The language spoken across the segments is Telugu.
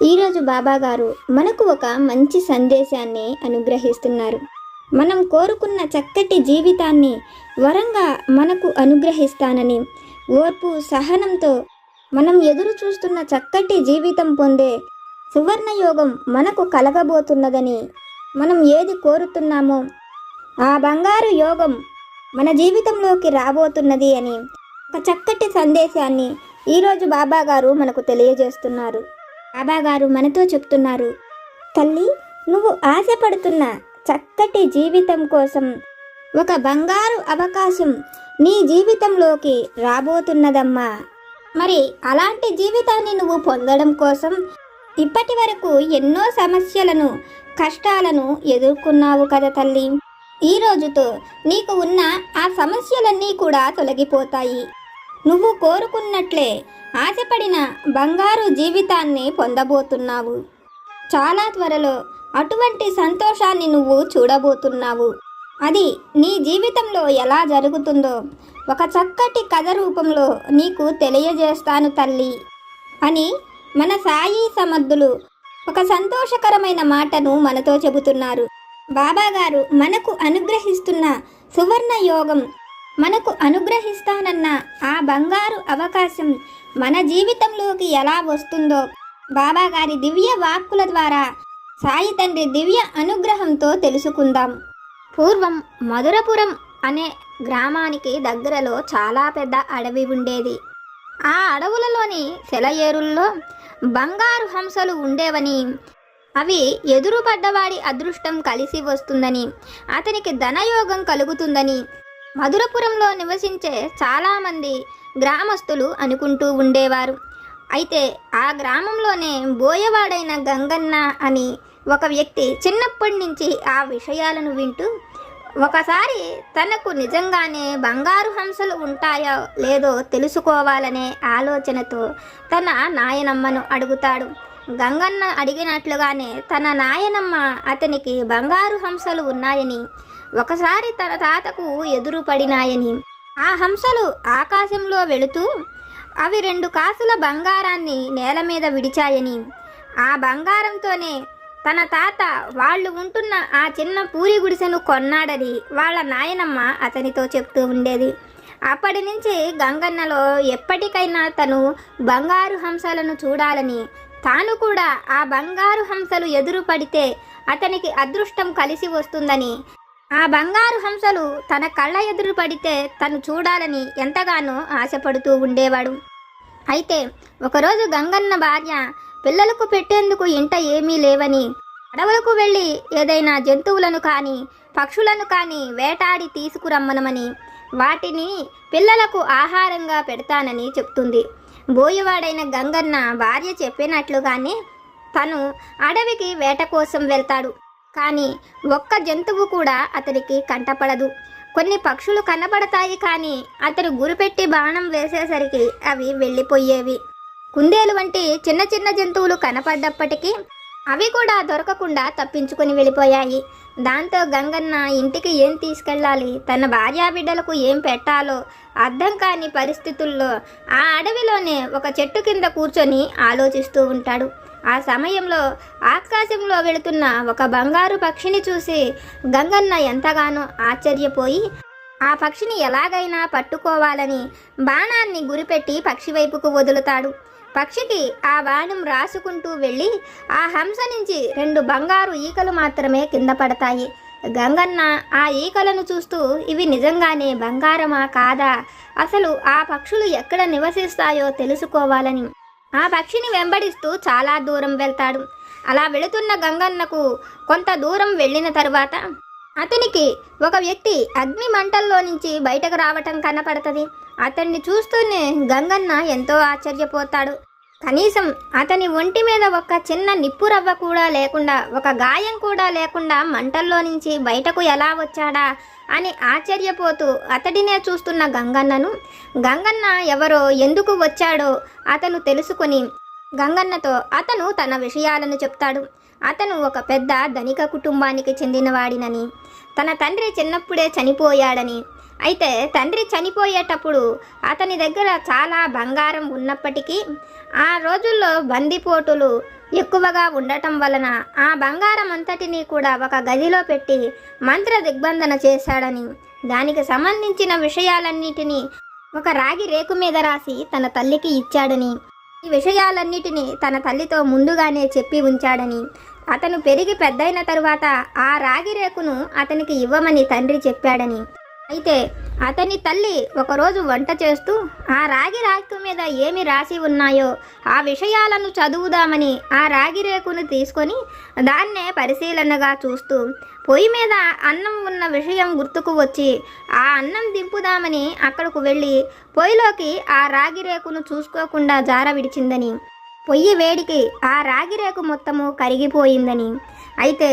ఈరోజు బాబాగారు మనకు ఒక మంచి సందేశాన్ని అనుగ్రహిస్తున్నారు. మనం కోరుకున్న చక్కటి జీవితాన్ని వరంగా మనకు అనుగ్రహిస్తానని ఓర్పు సహనంతో మనం ఎదురు చూస్తున్న చక్కటి జీవితం పొందే సువర్ణయోగం మనకు కలగబోతున్నదని మనం ఏది కోరుతున్నామో ఆ బంగారు యోగం మన జీవితంలోకి రాబోతున్నది అని ఒక చక్కటి సందేశాన్ని ఈరోజు బాబాగారు మనకు తెలియజేస్తున్నారు. బాబాగారు మనతో చెప్తున్నారు. తల్లి నువ్వు ఆశపడుతున్న చక్కటి జీవితం కోసం ఒక బంగారు అవకాశం నీ జీవితంలోకి రాబోతున్నదమ్మా. మరి అలాంటి జీవితాన్ని నువ్వు పొందడం కోసం ఇప్పటి వరకు ఎన్నో సమస్యలను కష్టాలను ఎదుర్కొన్నావు కదా తల్లి. ఈ రోజుతో నీకు ఉన్న ఆ సమస్యలన్నీ కూడా తొలగిపోతాయి. నువ్వు కోరుకున్నట్లే ఆశపడిన బంగారు జీవితాన్ని పొందబోతున్నావు. చాలా త్వరలో అటువంటి సంతోషాన్ని నువ్వు చూడబోతున్నావు. అది నీ జీవితంలో ఎలా జరుగుతుందో ఒక చక్కటి కథ రూపంలో నీకు తెలియజేస్తాను తల్లి అని మన సాయి సమర్థులు ఒక సంతోషకరమైన మాటను మనతో చెబుతున్నారు. బాబాగారు మనకు అనుగ్రహిస్తున్న సువర్ణ యోగం మనకు అనుగ్రహిస్తానన్న ఆ బంగారు అవకాశం మన జీవితంలోకి ఎలా వస్తుందో బాబాగారి దివ్య వాక్కుల ద్వారా సాయి తండ్రి దివ్య అనుగ్రహంతో తెలుసుకుందాం. పూర్వం మధురపురం అనే గ్రామానికి దగ్గరలో చాలా పెద్ద అడవి ఉండేది. ఆ అడవులలోని సెలయేరుల్లో బంగారు హంసలు ఉండేవని అవి ఎదురుపడ్డవాడి అదృష్టం కలిసి వస్తుందని అతనికి ధనయోగం కలుగుతుందని మధురపురంలో నివసించే చాలామంది గ్రామస్తులు అనుకుంటూ ఉండేవారు. అయితే ఆ గ్రామంలోనే బోయవాడైన గంగన్న అని ఒక వ్యక్తి చిన్నప్పటి నుంచి ఆ విషయాలను వింటూ ఒకసారి తనకు నిజంగానే బంగారు హంసలు ఉంటాయో లేదో తెలుసుకోవాలనే ఆలోచనతో తన నాయనమ్మను అడుగుతాడు. గంగన్న అడిగినట్లుగానే తన నాయనమ్మ అతనికి బంగారు హంసలు ఉన్నాయని ఒకసారి తన తాతకు ఎదురు పడినాయని ఆ హంసలు ఆకాశంలో వెళుతూ అవి రెండు కాసుల బంగారాన్ని నేల మీద విడిచాయని. ఆ బంగారంతోనే తన తాత వాళ్ళు ఉంటున్న ఆ చిన్న పూరి గుడిసెను కొన్నాడని వాళ్ళ నాయనమ్మ అతనితో చెప్తూ ఉండేది. అప్పటి నుంచి గంగన్నలో ఎప్పటికైనా తను బంగారు హంసలను చూడాలని తాను కూడా ఆ బంగారు హంసలు ఎదురు పడితే అతనికి అదృష్టం కలిసి వస్తుందని ఆ బంగారు హంసలు తన కళ్ళ ఎదురు పడితే తను చూడాలని ఎంతగానో ఆశపడుతూ ఉండేవాడు. అయితే ఒకరోజు గంగన్న భార్య పిల్లలకు పెట్టేందుకు ఇంట ఏమీ లేవని అడవులకు వెళ్ళి ఏదైనా జంతువులను కానీ పక్షులను కానీ వేటాడి తీసుకురమ్మనమని వాటిని పిల్లలకు ఆహారంగా పెడతానని చెప్తుంది. బోయవాడైన గంగన్న భార్య చెప్పినట్లుగానే తను అడవికి వేట కోసం వెళ్తాడు. కానీ ఒక్క జంతువు కూడా అతనికి కంటపడదు. కొన్ని పక్షులు కనబడతాయి కానీ అతను గురిపెట్టి బాణం వేసేసరికి అవి వెళ్ళిపోయేవి. కుందేలు వంటి చిన్న చిన్న జంతువులు కనపడ్డప్పటికీ అవి కూడా దొరకకుండా తప్పించుకొని వెళ్ళిపోయాయి. దాంతో గంగన్న ఇంటికి ఏం తీసుకెళ్ళాలి? తన భార్యా బిడ్డలకు ఏం పెట్టాలో అర్థం కాని పరిస్థితుల్లో ఆ అడవిలోనే ఒక చెట్టు కింద కూర్చొని ఆలోచిస్తూ ఉంటాడు. ఆ సమయంలో ఆకాశంలో వెళుతున్న ఒక బంగారు పక్షిని చూసి గంగన్న ఎంతగానో ఆశ్చర్యపోయి ఆ పక్షిని ఎలాగైనా పట్టుకోవాలని బాణాన్ని గురిపెట్టి పక్షి వైపుకు వదులుతాడు. పక్షికి ఆ బాణం రాసుకుంటూ వెళ్ళి ఆ హంస నుంచి రెండు బంగారు ఈకలు మాత్రమే కింద పడతాయి. గంగన్న ఆ ఈకలను చూస్తూ ఇవి నిజంగానే బంగారమా కాదా? అసలు ఆ పక్షులు ఎక్కడ నివసిస్తాయో తెలుసుకోవాలని ఆ పక్షిని వెంబడిస్తూ చాలా దూరం వెళ్తాడు. అలా వెళుతున్న గంగన్నకు కొంత దూరం వెళ్ళిన తరువాత అతనికి ఒక వ్యక్తి అగ్ని మంటల్లో నుంచి బయటకు రావటం కనపడుతుంది. అతన్ని చూస్తూనే గంగన్న ఎంతో ఆశ్చర్యపోతాడు. కనీసం అతని ఒంటి మీద ఒక చిన్న నిప్పు రవ్వ కూడా లేకుండా ఒక గాయం కూడా లేకుండా మంటల్లో నుంచి బయటకు ఎలా వచ్చాడా అని ఆశ్చర్యపోతూ అతడినే చూస్తున్న గంగన్నను గంగన్న ఎవరో ఎందుకు వచ్చాడో అతను తెలుసుకుని గంగన్నతో అతను తన విషయాలను చెప్తాడు. అతను ఒక పెద్ద ధనిక కుటుంబానికి చెందినవాడినని తన తండ్రి చిన్నప్పుడే చనిపోయాడని. అయితే తండ్రి చనిపోయేటప్పుడు అతని దగ్గర చాలా బంగారం ఉన్నప్పటికీ ఆ రోజుల్లో బందిపోటులు ఎక్కువగా ఉండటం వలన ఆ బంగారం అంతటినీ కూడా ఒక గదిలో పెట్టి మంత్ర దిగ్బంధన చేశాడని దానికి సంబంధించిన విషయాలన్నిటినీ ఒక రాగి రేకు మీద రాసి తన తల్లికి ఇచ్చాడని ఈ విషయాలన్నిటినీ తన తల్లితో ముందుగానే చెప్పి ఉంచాడని అతను పెరిగి పెద్దయిన తరువాత ఆ రాగి రేకును అతనికి ఇవ్వమని తండ్రి చెప్పాడని అయితే అతని తల్లి ఒకరోజు వంట చేస్తూ ఆ రాగి రాకు మీద ఏమి రాసి ఉన్నాయో ఆ విషయాలను చదువుదామని ఆ రాగి రేకును తీసుకొని దాన్నే పరిశీలనగా చూస్తూ పొయ్యి మీద అన్నం ఉన్న విషయం గుర్తుకు వచ్చి ఆ అన్నం దింపుదామని అక్కడకు వెళ్ళి పొయ్యిలోకి ఆ రాగి రేకును చూసుకోకుండా జార విడిచిందని పొయ్యి వేడికి ఆ రాగి రేకు మొత్తము కరిగిపోయిందని. అయితే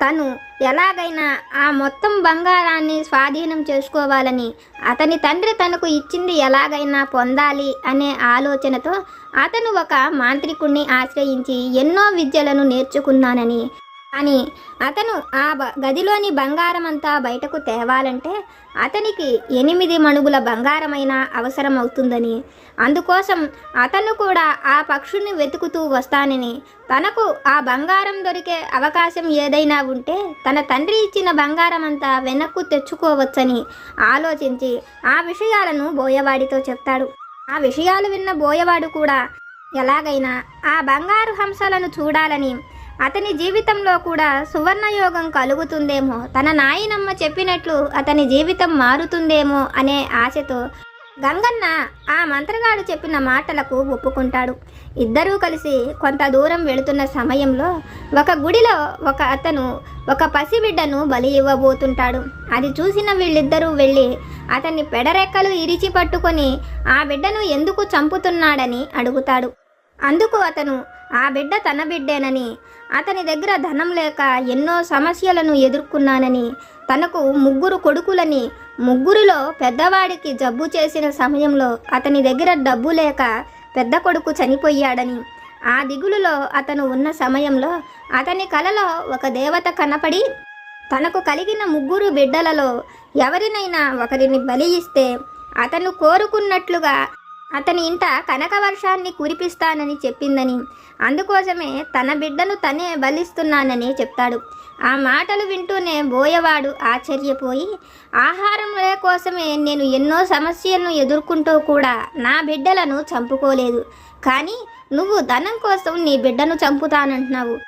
తను ఎలాగైనా ఆ మొత్తం బంగారాన్ని స్వాధీనం చేసుకోవాలని అతని తండ్రి తనకు ఇచ్చింది ఎలాగైనా పొందాలి అనే ఆలోచనతో అతను ఒక మాంత్రికుణ్ణి ఆశ్రయించి ఎన్నో విద్యలను నేర్చుకున్నానని కానీ అతను ఆ బ గదిలోని బంగారం అంతా బయటకు తేవాలంటే అతనికి ఎనిమిది మణుగుల బంగారమైన అవసరం అవుతుందని అందుకోసం అతను కూడా ఆ పక్షుని వెతుకుతూ వస్తానని. తనకు ఆ బంగారం దొరికే అవకాశం ఏదైనా ఉంటే తన తండ్రి ఇచ్చిన బంగారం అంతా వెనక్కు తెచ్చుకోవచ్చని ఆలోచించి ఆ విషయాలను బోయవాడితో చెప్తాడు. ఆ విషయాలు విన్న బోయవాడు కూడా ఎలాగైనా ఆ బంగారు హంసలను చూడాలని అతని జీవితంలో కూడా సువర్ణయోగం కలుగుతుందేమో. తన నాయనమ్మ చెప్పినట్లు అతని జీవితం మారుతుందేమో అనే ఆశతో గంగన్న ఆ మంత్రగాడు చెప్పిన మాటలకు ఒప్పుకుంటాడు. ఇద్దరూ కలిసి కొంత దూరం వెళుతున్న సమయంలో ఒక గుడిలో ఒక అతను ఒక పసిబిడ్డను బలి ఇవ్వబోతుంటాడు. అది చూసిన వీళ్ళిద్దరూ వెళ్ళి అతన్ని పెడరెక్కలు ఇరిచి పట్టుకొని ఆ బిడ్డను ఎందుకు చంపుతున్నాడని అడుగుతాడు. అందుకు అతను ఆ బిడ్డ తన బిడ్డేనని. అతని దగ్గర ధనం లేక ఎన్నో సమస్యలను ఎదుర్కొన్నానని. తనకు ముగ్గురు కొడుకులని ముగ్గురులో పెద్దవాడికి జబ్బు చేసిన సమయంలో అతని దగ్గర డబ్బు లేక పెద్ద కొడుకు చనిపోయాడని. ఆ దిగులులో అతను ఉన్న సమయంలో అతని కలలో ఒక దేవత కనపడి తనకు కలిగిన ముగ్గురు బిడ్డలలో ఎవరినైనా ఒకరిని బలి ఇస్తే అతను కోరుకున్నట్లుగా అతని ఇంట కనక వర్షాన్ని కురిపిస్తానని చెప్పిందని. అందుకోసమే తన బిడ్డను తనే బలిస్తున్నానని చెప్తాడు. ఆ మాటలు వింటూనే బోయవాడు ఆశ్చర్యపోయి ఆహారం కోసమే నేను ఎన్నో సమస్యలను ఎదుర్కొంటూ కూడా నా బిడ్డలను చంపుకోలేదు. కానీ నువ్వు ధనం కోసం నీ బిడ్డను చంపుతానంటున్నావు.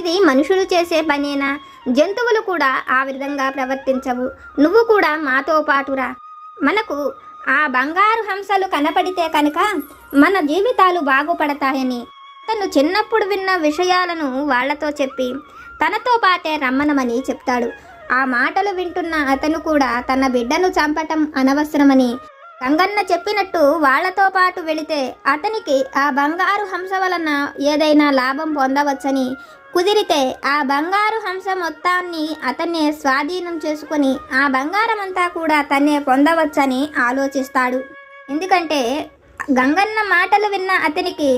ఇది మనుషులు చేసే పనేనా? జంతువులు కూడా ఆ విధంగా ప్రవర్తించవు. నువ్వు కూడా మాతో పాటురా. మనకు ఆ బంగారు హంసలు కనపడితే కనుక మన జీవితాలు బాగుపడతాయని తను చిన్నప్పుడు విన్న విషయాలను వాళ్ళతో చెప్పి తనతో పాటే రమ్మనమని చెప్తాడు. ఆ మాటలు వింటున్న అతను కూడా తన బిడ్డను చంపటం అనవసరమని గంగన్న చెప్పినట్టు వాళ్ళతో పాటు వెళితే అతనికి ఆ బంగారు హంస వలన ఏదైనా లాభం పొందవచ్చని కుదిరితే ఆ బంగారు హంస మొత్తాన్ని అతన్నే స్వాధీనం చేసుకొని ఆ బంగారం అంతా కూడా తన్నే పొందవచ్చని ఆలోచిస్తాడు. ఎందుకంటే గంగన్న మాటలు విన్న అతనికి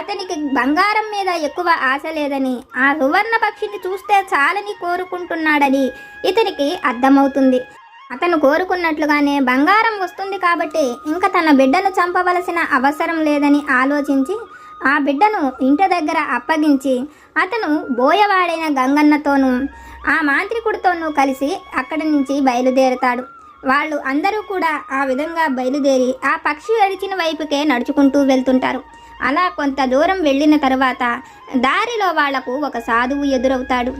అతనికి బంగారం మీద ఎక్కువ ఆశ లేదని ఆ సువర్ణ పక్షిని చూస్తే చాలని కోరుకుంటున్నాడని ఇతనికి అర్థమవుతుంది. అతను కోరుకున్నట్లుగానే బంగారం వస్తుంది కాబట్టి ఇంకా తన బిడ్డను చంపవలసిన అవసరం లేదని ఆలోచించి ఆ బిడ్డను ఇంటి దగ్గర అప్పగించి అతను బోయవాడైన గంగన్నతోనూ ఆ మాంత్రికుడితోనూ కలిసి అక్కడి నుంచి బయలుదేరుతాడు. వాళ్ళు అందరూ కూడా ఆ విధంగా బయలుదేరి ఆ పక్షి అరిచిన వైపుకే నడుచుకుంటూ వెళ్తుంటారు. అలా కొంత దూరం వెళ్ళిన తర్వాత దారిలో వాళ్ళకు ఒక సాధువు ఎదురవుతాడు.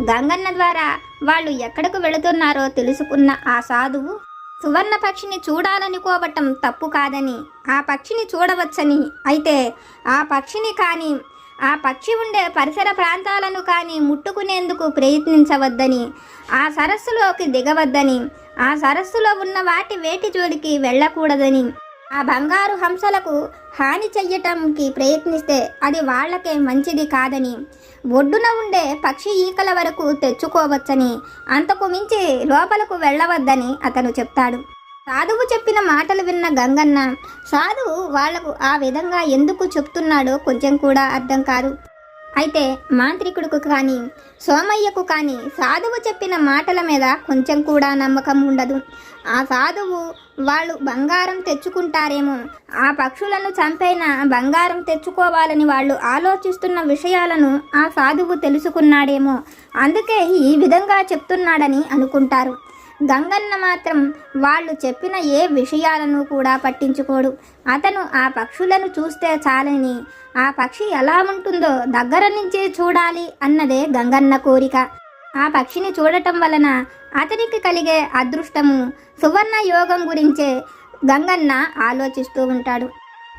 గంగన్న ద్వారా వాళ్ళు ఎక్కడకు వెళుతున్నారో తెలుసుకున్న ఆ సాధువు సువర్ణ పక్షిని చూడాలనుకోవటం తప్పు కాదని ఆ పక్షిని చూడవచ్చని. అయితే ఆ పక్షిని కానీ ఆ పక్షి ఉండే పరిసర ప్రాంతాలను కానీ ముట్టుకునేందుకు ప్రయత్నించవద్దని ఆ సరస్సులోకి దిగవద్దని ఆ సరస్సులో ఉన్న వాటి వేటి జోలికి వెళ్ళకూడదని ఆ బంగారు హంసలకు హాని చెయ్యటంకి ప్రయత్నిస్తే అది వాళ్ళకే మంచిది కాదని ఒడ్డున ఉండే పక్షి ఈకల వరకు తెచ్చుకోవచ్చని అంతకు మించి లోపలకు వెళ్ళవద్దని అతను చెప్తాడు. సాధువు చెప్పిన మాటలు విన్న గంగన్న సాధువు వాళ్ళకు ఆ విధంగా ఎందుకు చెప్తున్నాడో కొంచెం కూడా అర్థం కాదు. అయితే మాంత్రికుడికి కానీ సోమయ్యకు కానీ సాధువు చెప్పిన మాటల మీద కొంచెం కూడా నమ్మకం ఉండదు. ఆ సాధువు వాళ్ళు బంగారం తెచ్చుకుంటారేమో ఆ పక్షులను చంపైన బంగారం తెచ్చుకోవాలని వాళ్ళు ఆలోచిస్తున్న విషయాలను ఆ సాధువు తెలుసుకున్నాడేమో. అందుకే ఈ విధంగా చెప్తున్నాడని అనుకుంటారు. గంగన్న మాత్రం వాళ్ళు చెప్పిన ఏ విషయాలను కూడా పట్టించుకోడు. అతను ఆ పక్షులను చూస్తే చాలని ఆ పక్షి ఎలా ఉంటుందో దగ్గర నుంచే చూడాలి అన్నదే గంగన్న కోరిక. ఆ పక్షిని చూడటం వలన అతనికి కలిగే అదృష్టము సువర్ణ యోగం గురించే గంగన్న ఆలోచిస్తూ ఉంటాడు.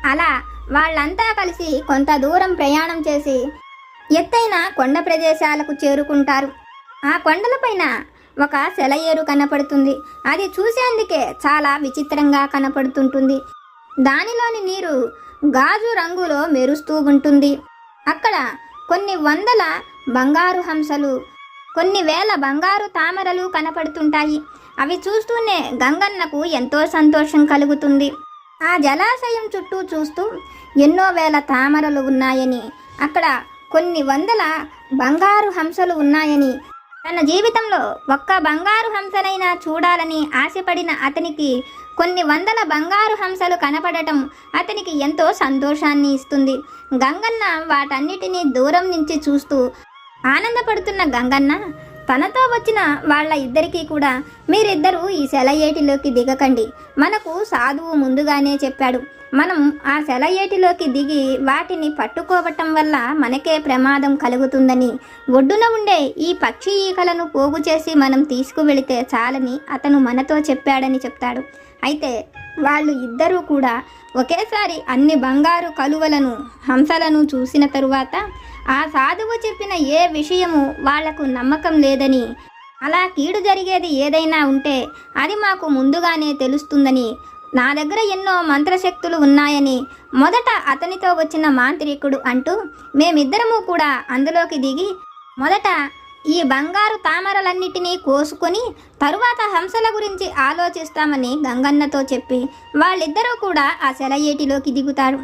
అలా వాళ్ళంతా కలిసి కొంత దూరం ప్రయాణం చేసి ఎత్తైన కొండ ప్రదేశాలకు చేరుకుంటారు. ఆ కొండలపైన ఒక సెలయేరు కనపడుతుంది. అది చూసేందుకే చాలా విచిత్రంగా కనపడుతుంటుంది. దానిలోని నీరు గాజు రంగులో మెరుస్తూ ఉంటుంది. అక్కడ కొన్ని వందల బంగారు హంసలు కొన్ని వేల బంగారు తామరలు కనపడుతుంటాయి. అవి చూస్తూనే గంగన్నకు ఎంతో సంతోషం కలుగుతుంది. ఆ జలాశయం చుట్టూ చూస్తూ ఎన్నో వేల తామరలు ఉన్నాయని అక్కడ కొన్ని వందల బంగారు హంసలు ఉన్నాయని తన జీవితంలో ఒక్క బంగారు హంసనైనా చూడాలని ఆశపడిన అతనికి కొన్ని వందల బంగారు హంసలు కనపడటం అతనికి ఎంతో సంతోషాన్ని ఇస్తుంది. గంగన్న వాటన్నిటినీ దూరం నుంచి చూస్తూ ఆనందపడుతున్న గంగన్న తనతో వచ్చిన వాళ్ళ ఇద్దరికీ కూడా మీరిద్దరూ ఈ సెలయేటిలోకి దిగకండి. మనకు సాధువు ముందుగానే చెప్పాడు. మనం ఆ సెలయేటిలోకి దిగి వాటిని పట్టుకోవటం వల్ల మనకే ప్రమాదం కలుగుతుందని. ఒడ్డున ఉండే ఈ పక్షి ఈకలను పోగు చేసి మనం తీసుకువెళితే చాలని అతను మనతో చెప్పాడని చెప్తాడు. అయితే వాళ్ళు ఇద్దరూ కూడా ఒకేసారి అన్ని బంగారు కలువలను హంసలను చూసిన తరువాత ఆ సాధువు చెప్పిన ఏ విషయము వాళ్ళకు నమ్మకం లేదని అలా కీడు జరిగేది ఏదైనా ఉంటే అది మాకు ముందుగానే తెలుస్తుందని నా దగ్గర ఎన్నో మంత్రశక్తులు ఉన్నాయని మొదట అతనితో వచ్చిన మాంత్రికుడు అంటూ మేమిద్దరము కూడా అందులోకి దిగి మొదట ఈ బంగారు తామరలన్నిటినీ కోసుకొని తరువాత హంసల గురించి ఆలోచిస్తామని గంగన్నతో చెప్పి వాళ్ళిద్దరూ కూడా ఆ సెలయేటిలోకి దిగుతారు.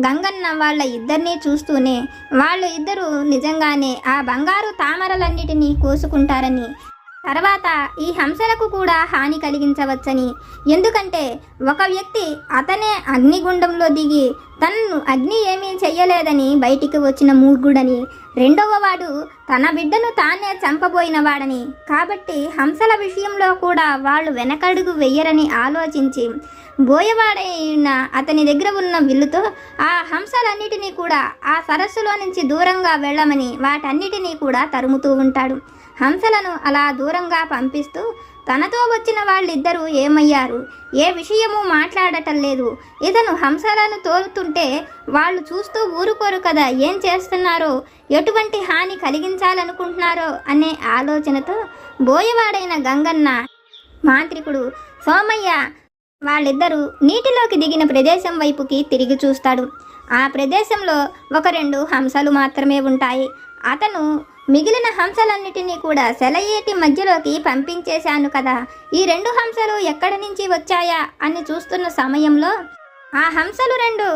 గంగన్న వాళ్ళ ఇద్దరినీ చూస్తూనే వాళ్ళు ఇద్దరూ నిజంగానే ఆ బంగారు తామరలన్నిటినీ కోసుకుంటారని తర్వాత ఈ హంసలకు కూడా హాని కలిగించవచ్చని. ఎందుకంటే ఒక వ్యక్తి అతనే అగ్నిగుండంలో దిగి తనను అగ్ని ఏమీ చెయ్యలేదని బయటికి వచ్చిన మూర్ఖుడని రెండవ వాడు తన బిడ్డను తానే చంపబోయిన వాడని కాబట్టి హంసల విషయంలో కూడా వాళ్ళు వెనకడుగు వెయ్యరని ఆలోచించి బోయవాడైన అతని దగ్గర ఉన్న విల్లుతో ఆ హంసలన్నిటినీ కూడా ఆ సరస్సులో నుంచి దూరంగా వెళ్ళమని వాటన్నిటినీ కూడా తరుముతూ ఉంటాడు. హంసలను అలా దూరంగా పంపిస్తూ తనతో వచ్చిన వాళ్ళిద్దరూ ఏమయ్యారు? ఏ విషయము మాట్లాడటం లేదు. ఇతను హంసలను తోలుతుంటే వాళ్ళు చూస్తూ ఊరుకోరు కదా ఏం చేస్తున్నారో? ఎటువంటి హాని కలిగించాలనుకుంటున్నారో అనే ఆలోచనతో బోయవాడైన గంగన్న మాంత్రికుడు సోమయ్య! వాళ్ళిద్దరూ నీటిలోకి దిగిన ప్రదేశం వైపుకి తిరిగి చూస్తాడు. ఆ ప్రదేశంలో ఒక రెండు హంసలు మాత్రమే ఉంటాయి. అతను మిగిలిన హంసలన్నిటినీ కూడా సెలయేటి మధ్యలోకి పంపించేశాను కదా. ఈ రెండు హంసలు ఎక్కడి నుంచి వచ్చాయా అని చూస్తున్న సమయంలో ఆ హంసలు రెండు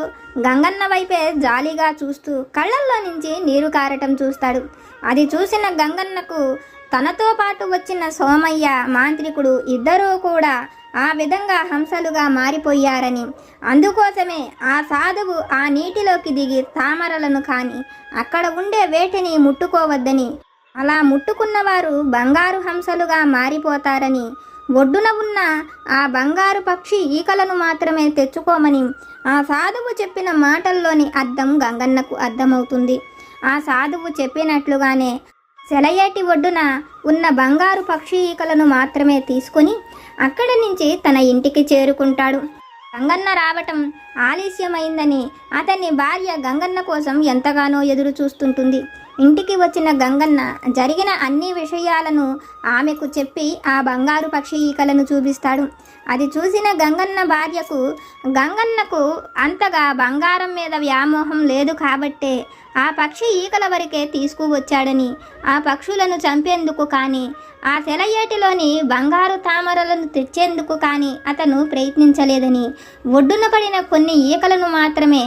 గంగన్న వైపే జాలీగా చూస్తూ కళ్ళల్లో నుంచి నీరు కారటం చూస్తాడు. అది చూసిన గంగన్నకు తనతో పాటు వచ్చిన సోమయ్య మాంత్రికుడు ఇద్దరూ కూడా ఆ విధంగా హంసలుగా మారిపోయారని. అందుకోసమే ఆ సాధువు ఆ నీటిలోకి దిగి తామరలను కాని అక్కడ ఉండే వేటిని ముట్టుకోవద్దని. అలా ముట్టుకున్నవారు బంగారు హంసలుగా మారిపోతారని. ఒడ్డున ఉన్న ఆ బంగారు పక్షి ఈకలను మాత్రమే తెచ్చుకోమని ఆ సాధువు చెప్పిన మాటల్లోని అర్థం గంగన్నకు అర్థమవుతుంది. ఆ సాధువు చెప్పినట్లుగానే సెలయేటి ఒడ్డున ఉన్న బంగారు పక్షి ఈకలను మాత్రమే తీసుకొని అక్కడి నుంచి తన ఇంటికి చేరుకుంటాడు. గంగన్న రావటం ఆలస్యమైందని అతని భార్య గంగన్న కోసం ఎంతగానో ఎదురు చూస్తుంటుంది ఇంటికి వచ్చిన గంగన్న జరిగిన అన్ని విషయాలను ఆమెకు చెప్పి ఆ బంగారు పక్షి ఈకలను చూపిస్తాడు. అది చూసిన గంగన్న భార్యకు గంగన్నకు అంతగా బంగారం మీద వ్యామోహం లేదు కాబట్టే ఆ పక్షి ఈకల వరకే తీసుకువచ్చాడని ఆ పక్షులను చంపేందుకు కానీ ఆ సెలయేటిలోని బంగారు తామరలను తెచ్చేందుకు కానీ అతను ప్రయత్నించలేదని ఒడ్డున పడిన కొన్ని ఈకలను మాత్రమే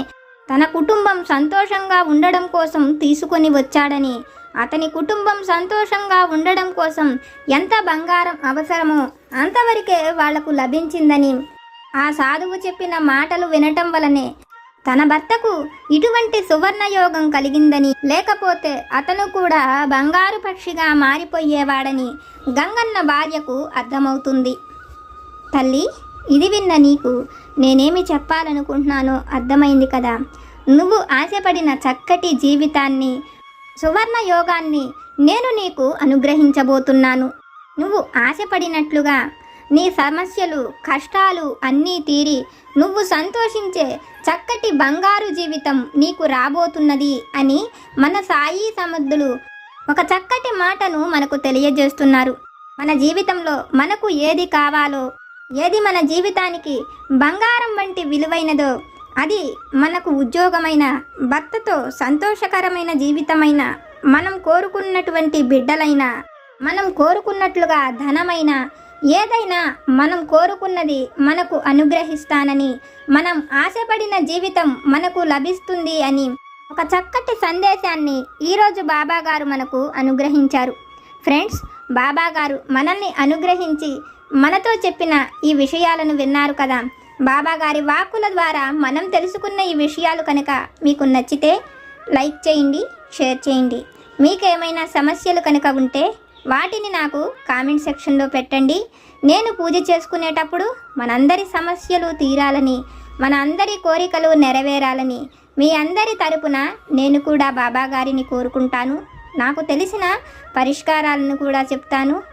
తన కుటుంబం సంతోషంగా ఉండడం కోసం తీసుకొని వచ్చాడని. అతని కుటుంబం సంతోషంగా ఉండడం కోసం ఎంత బంగారం అవసరమో అంతవరకే వాళ్ళకు లభించిందని. ఆ సాధువు చెప్పిన మాటలు వినటం వలనే తన భర్తకు ఇటువంటి సువర్ణయోగం కలిగిందని. లేకపోతే అతను కూడా బంగారు పక్షిగా మారిపోయేవాడని గంగన్న భార్యకు అర్థమవుతుంది. తల్లి ఇది విన్న నీకు. నేనేమి చెప్పాలనుకుంటున్నానో అర్థమైంది కదా. నువ్వు ఆశపడిన చక్కటి జీవితాన్ని సువర్ణ యోగాన్ని నేను నీకు అనుగ్రహించబోతున్నాను. నువ్వు ఆశపడినట్లుగా నీ సమస్యలు కష్టాలు అన్నీ తీరి నువ్వు సంతోషించే చక్కటి బంగారు జీవితం నీకు రాబోతున్నది అని మన సాయి సమర్థులు ఒక చక్కటి మాటను మనకు తెలియజేస్తున్నారు. మన జీవితంలో మనకు ఏది కావాలో ఏది మన జీవితానికి బంగారం వంటి విలువైనదో అది మనకు ఉద్యోగమైన భర్తతో సంతోషకరమైన జీవితమైన మనం కోరుకున్నటువంటి బిడ్డలైన మనం కోరుకున్నట్లుగా ధనమైన ఏదైనా మనం కోరుకున్నది మనకు అనుగ్రహిస్తానని మనం ఆశపడిన జీవితం మనకు లభిస్తుంది అని ఒక చక్కటి సందేశాన్ని ఈరోజు బాబాగారు మనకు అనుగ్రహించారు. ఫ్రెండ్స్ బాబాగారు మనల్ని అనుగ్రహించి మనతో చెప్పిన ఈ విషయాలను విన్నారు కదా. బాబాగారి వాక్కుల ద్వారా మనం తెలుసుకున్న ఈ విషయాలు కనుక మీకు నచ్చితే లైక్ చేయండి షేర్ చేయండి. మీకేమైనా సమస్యలు కనుక ఉంటే వాటిని నాకు కామెంట్ సెక్షన్లో పెట్టండి. నేను పూజ చేసుకునేటప్పుడు మనందరి సమస్యలు తీరాలని మన అందరి కోరికలు నెరవేరాలని మీ అందరి తరపున నేను కూడా బాబాగారిని కోరుకుంటాను. నాకు తెలిసిన పరిష్కారాలను కూడా చెప్తాను.